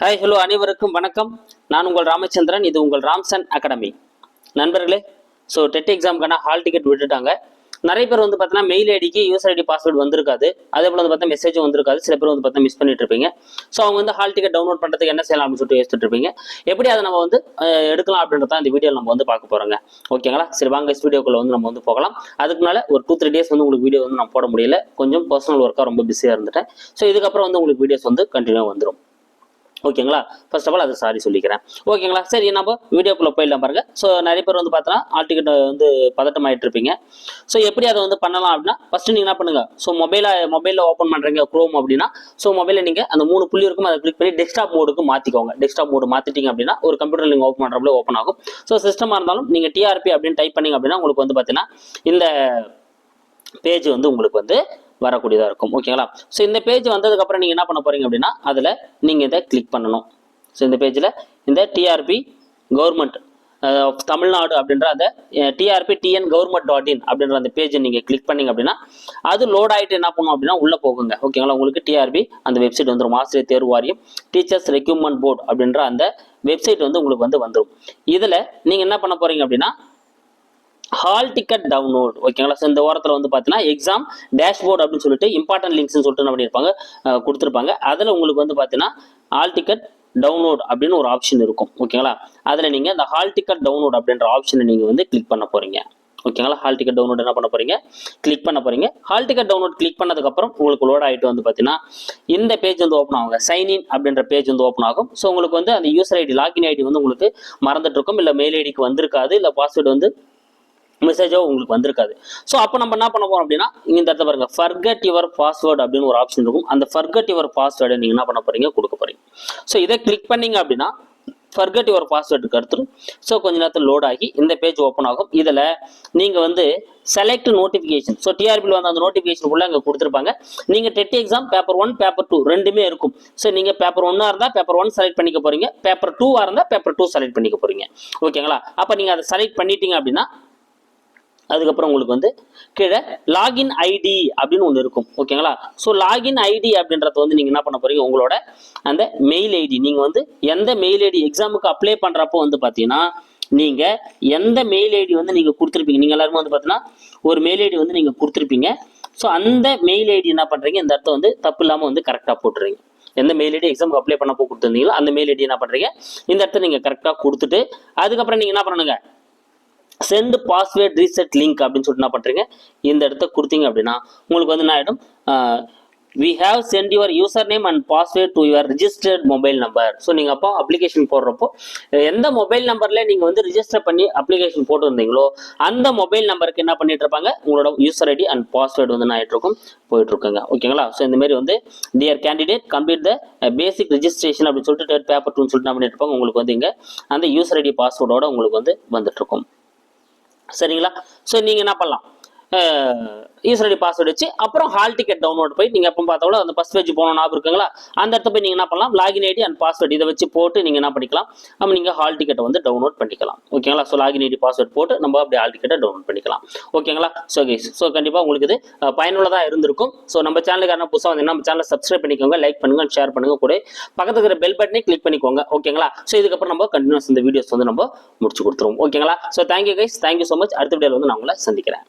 Hi hello அனைவருக்கும் வணக்கம். நான் உங்கள் ராமச்சந்திரன் இது உங்கள் ராம்சன் அகாடமி. நண்பர்களே ஸோ டெட் எக்ஸாமுக்கான ஹால் டிக்கெட் விட்டுட்டாங்க. நிறைய பேர் வந்து பார்த்தீங்கன்னா மெயில் ஐடிக்கு யூசர் ஐடி பாஸ்வேர்டு வந்திருக்காது. அதே போல் வந்து பார்த்தா மெசேஜும் வந்திருக்காது. சில பேர் வந்து பார்த்தா மிஸ் பண்ணிட்டு இருப்பீங்க. ஸோ அவங்க வந்து ஹால் டிக்கெட் டவுன்லோட் பண்ணுறதுக்கு என்ன செய்யலாம் அப்படின்னு சொல்லிட்டு யோசிச்சுட்டு இருப்பீங்க. எப்படி அதை நம்ம வந்து எடுக்கலாம் அப்படின்றத இந்த வீடியோ நம்ம வந்து பார்க்க போகிறோங்க ஓகேங்களா சரி வாங்க வீடியோக்குள்ளே வந்து நம்ம வந்து போகலாம். அதுக்கு ஒரு டூ த்ரீ டேஸ் வந்து உங்களுக்கு வீடியோ வந்து நான் போட முடியல. கொஞ்சம் பர்சனல் ஒர்க்காக ரொம்ப பிஸியாக இருந்துட்டேன். ஸோ இதுக்கப்புறம் வந்து உங்களுக்கு வீடியோஸ் வந்து கண்டினியூ வந்துடும் ஓகேங்களா? ஃபர்ஸ்ட் ஆஃப் ஆல் அதை சாரி சொல்லிக்கிறேன். ஓகேங்களா? சரி நம்ம வீடியோக்குள்ளே போயிடலாம் பாருங்கள் ஸோ நிறைய பேர் வந்து பார்த்தோன்னா ஆல் டிக்கெட் வந்து பதட்டம் ஆயிட்டு இருப்பீங்க ஸோ எப்படி அதை வந்து பண்ணலாம் அப்படின்னா ஃபஸ்ட்டு நீங்கள் என்ன பண்ணுங்க? ஸோ மொபைலை மொபைலில் ஓப்பன் பண்ணுறீங்க க்ரோம் அப்படின்னா ஸோ மொபைலில் நீங்கள் அந்த மூணு புள்ளி இருக்கும் அதை கிளிக் பண்ணி டெஸ்க்டாப் மோடுக்கு மாற்றிக்கோங்க டெஸ்க்டாப் மோடு மாற்றிட்டீங்க அப்படின்னா ஒரு கம்ப்யூட்டர் நீங்கள் ஓப்பன் பண்ணுறப்பல ஓப்பன் ஆகும். ஸோ சிஸ்டமாக இருந்தாலும் நீங்கள் டிஆர்பி அப்படின்னு டைப் பண்ணீங்க அப்படின்னா உங்களுக்கு வந்து பார்த்தீங்கன்னா இந்த பேஜ் வந்து உங்களுக்கு வந்து வரக்கூடியதாக இருக்கும். ஓகேங்களா ஸோ இந்த பேஜ் வந்ததுக்கப்புறம் நீங்கள் என்ன பண்ண போறீங்க அப்படின்னா அதில் நீங்கள் இதை கிளிக் பண்ணணும். ஸோ இந்த பேஜில் இந்த டிஆர்பி கவர்மெண்ட் தமிழ்நாடு அப்படின்ற அந்த TRB TN government dot in அப்படின்ற அந்த பேஜை நீங்கள் கிளிக் பண்ணீங்க அப்படின்னா அது லோட் ஆகிட்டு என்ன பண்ணும் அப்படின்னா உள்ளே போகுங்க. ஓகேங்களா உங்களுக்கு டிஆர்பி அந்த வெப்சைட் வந்துடும் ஆசிரியர் தேர்வு வாரியம் டீச்சர்ஸ் ரெக்யூப்மெண்ட் போர்டு அப்படின்ற அந்த வெப்சைட் வந்து உங்களுக்கு வந்து வந்துடும் இதில் நீங்கள் என்ன பண்ண போறீங்க அப்படின்னா ஹால் டிக்கெட் டவுன்லோட் ஓகேங்களா ஸோ இந்த ஓரத்தில் வந்து பார்த்தீங்கன்னா எக்ஸாம் டேஷ்போர்ட் அப்படின்னு சொல்லிட்டு இம்பார்ட்டன்ட் லிங்க்ஸ்னு சொல்லிட்டு என்ன பண்ணியிருப்பாங்க கொடுத்துருப்பாங்க. அதில் உங்களுக்கு வந்து பார்த்தீங்கன்னா ஹால் டிக்கெட் டவுன்லோட் அப்படின்னு ஒரு ஆப்ஷன் இருக்கும் ஓகேங்களா அதில் நீங்கள் இந்த ஹால் டிக்கெட் டவுன்லோட் அப்படின்ற ஆப்ஷனை நீங்கள் வந்து கிளிக் பண்ண போகிறீங்க ஓகேங்களா ஹால் டிக்கெட் டவுன்லோட் என்ன பண்ண போறீங்க? கிளிக் பண்ண போறீங்க. ஹால் டிக்கெட் டவுன்லோட் கிளிக் பண்ணதுக்கப்புறம் உங்களுக்கு லோட் ஆகிட்டு வந்து பார்த்தீங்கன்னா இந்த பேஜ் வந்து ஓப்பன் ஆகுங்க. சைன் இன் அப்படின்ற பேஜ் வந்து ஓப்பன் ஆகும். ஸோ உங்களுக்கு வந்து அந்த யூசர் ஐடி லாகின் ஐடி வந்து உங்களுக்கு மறந்துட்டு இருக்கும். இல்லை மெயில் ஐடிக்கு வந்திருக்காது. இல்லை பாஸ்வேர்டு வந்து மெசேஜோ உங்களுக்கு வந்திருக்காது. ஸோ அப்போ நம்ம என்ன பண்ண போறோம் அப்படின்னா இந்த இடத்துல பாருங்க ஃபர்கட் யுவர் பாஸ்வேர்டு அப்படின்னு ஒரு ஆப்ஷன் இருக்கும். அந்த ஃபர்கட் யுவர் பாஸ்வேர்டை நீங்க என்ன பண்ண போறீங்க கொடுக்க போறீங்க. ஸோ இதை கிளிக் பண்ணீங்க அப்படின்னா ஃபர்கட் யுவர் பாஸ்வேர்டுக்கு அடுத்து ஸோ கொஞ்ச நேரத்தில் லோட் ஆகி இந்த பேஜ் ஓப்பன் ஆகும். இதில் நீங்கள் வந்து செலக்ட் நோட்டிஃபிகேஷன் ஸோ டிஆர்பியில் வந்து அந்த நோட்டிஃபிகேஷன் உள்ள அங்கே கொடுத்துருப்பாங்க. நீங்கள் TET exam paper one paper two ரெண்டுமே இருக்கும். ஸோ நீங்கள் பேப்பர் ஒன்னாக இருந்தால் பேப்பர் ஒன் செலக்ட் பண்ணிக்க போறீங்க. பேப்பர் டூவாக இருந்தால் பேப்பர் டூ செலக்ட் பண்ணிக்க போறீங்க. ஓகேங்களா அப்போ நீங்கள் அதை செலக்ட் பண்ணிட்டீங்க அப்படின்னா அதுக்கப்புறம் உங்களுக்கு வந்து கீழே லாகின் ஐடி அப்படின்னு ஒன்று இருக்கும். ஓகேங்களா ஸோ லாகின் ஐடி அப்படின்றத வந்து நீங்கள் என்ன பண்ண போறீங்க? உங்களோட அந்த மெயில் ஐடி நீங்கள் வந்து எந்த மெயில் ஐடி எக்ஸாமுக்கு அப்ளை பண்ணுறப்போ வந்து பார்த்தீங்கன்னா நீங்கள் எந்த மெயில் ஐடி வந்து நீங்கள் கொடுத்துருப்பீங்க? நீங்கள் எல்லாருமே வந்து பார்த்தீங்கன்னா ஒரு மெயில் ஐடி வந்து நீங்கள் கொடுத்துருப்பீங்க. ஸோ அந்த மெயில் ஐடி என்ன பண்ணுறீங்க இந்த இடத்த வந்து தப்பு இல்லாமல் வந்து கரெக்டாக போட்டுறீங்க. எந்த மெயில் ஐடி எக்ஸாமுக்கு அப்ளை பண்ணப்போ கொடுத்துருந்தீங்களோ அந்த மெயில் ஐடி என்ன பண்ணுறீங்க இந்த இடத்த நீங்கள் கரெக்டாக கொடுத்துட்டு அதுக்கப்புறம் நீங்கள் என்ன பண்ணணுங்க? சென்ட் பாஸ்வேர்ட் ரீசெட் லிங்க் அப்படின்னு சொல்லிட்டு என்ன பண்ணுறீங்க இந்த இடத்த கொடுத்தீங்க அப்படின்னா உங்களுக்கு வந்து என்ன ஆகிடும் we have sent your user name and password to your registered mobile number so நீங்கள் அப்போ அப்ளிகேஷன் போடுறப்போ எந்த மொபைல் நம்பரில் நீங்கள் வந்து ரிஜிஸ்டர் பண்ணி அப்ளிகேஷன் போட்டுருந்தீங்களோ அந்த மொபைல் நம்பருக்கு என்ன பண்ணிட்டு இருப்பாங்க? உங்களோட யூசர் ஐடி அண்ட் பாஸ்வேர்டு வந்து என்ன இருக்கும்? போயிட்டு இருக்குங்க. ஓகேங்களா ஸோ இந்த மாதிரி வந்து dear candidate complete the basic registration அப்படின்னு சொல்லிட்டு பேப்பர் டூன்னு சொல்லிட்டு என்ன பண்ணிட்டு இருப்பாங்க? உங்களுக்கு வந்து இங்கே அந்த யூசர் ஐடி பாஸ்வேர்டோட உங்களுக்கு வந்து வந்துட்டு இருக்கும். சரிங்களா? ஸோ நீங்கள் என்ன பண்ணலாம்? யூசர் பாஸ்வேர்டு வச்சு அப்புறம் ஹால் டிக்கெட் டவுன்லோட் போய் நீங்கள் எப்போ பார்த்தாலும் அந்த ஃபஸ்ட் பேஜ் போகணும் ஞாபகம் இருக்குங்களா? அந்த இடத்த போய் நீங்கள் என்ன பண்ணலாம்? லாகின் ஐடி அண்ட் பாஸ்வேர்டு இதை வச்சு போட்டு நீங்கள் என்ன பண்ணிக்கலாம்? நம்ம நீங்கள் ஹால் டிக்கெட்டை வந்து டவுன்லோட் பண்ணிக்கலாம். ஓகேங்களா ஸோ லாகின் ஐடி பாஸ்வேர்ட் போட்டு நம்ம அப்படியே ஹால் டிக்கெட்டை டவுன்லோட் பண்ணிக்கலாம். ஓகேங்களா ஸோ கைஸ் ஸோ கண்டிப்பாக உங்களுக்கு இது பயனுள்ளதாக இருந்திருக்கும். ஸோ நம்ம சேனலுக்கு யாரும் புதுசாக வந்து நம்ம சேனலை சப்ஸ்கிரைப் பண்ணிக்கோங்க லைக் பண்ணுங்க ஷேர் பண்ணுங்க கூட பக்கத்துக்கு இருக்கிற பெல் பட்டனே கிளிக் பண்ணிக்கோங்க. ஓகேங்களா ஸோ இதுக்கப்புறம் நம்ம கண்டினியூஸ் இந்த வீடியோஸ் வந்து நம்ம முடிச்சு கொடுத்துருவோம். ஓகேங்களா so thank you guys thank you so much அடுத்த வீடியோவில் வந்து நான் உங்களை சந்திக்கிறேன்.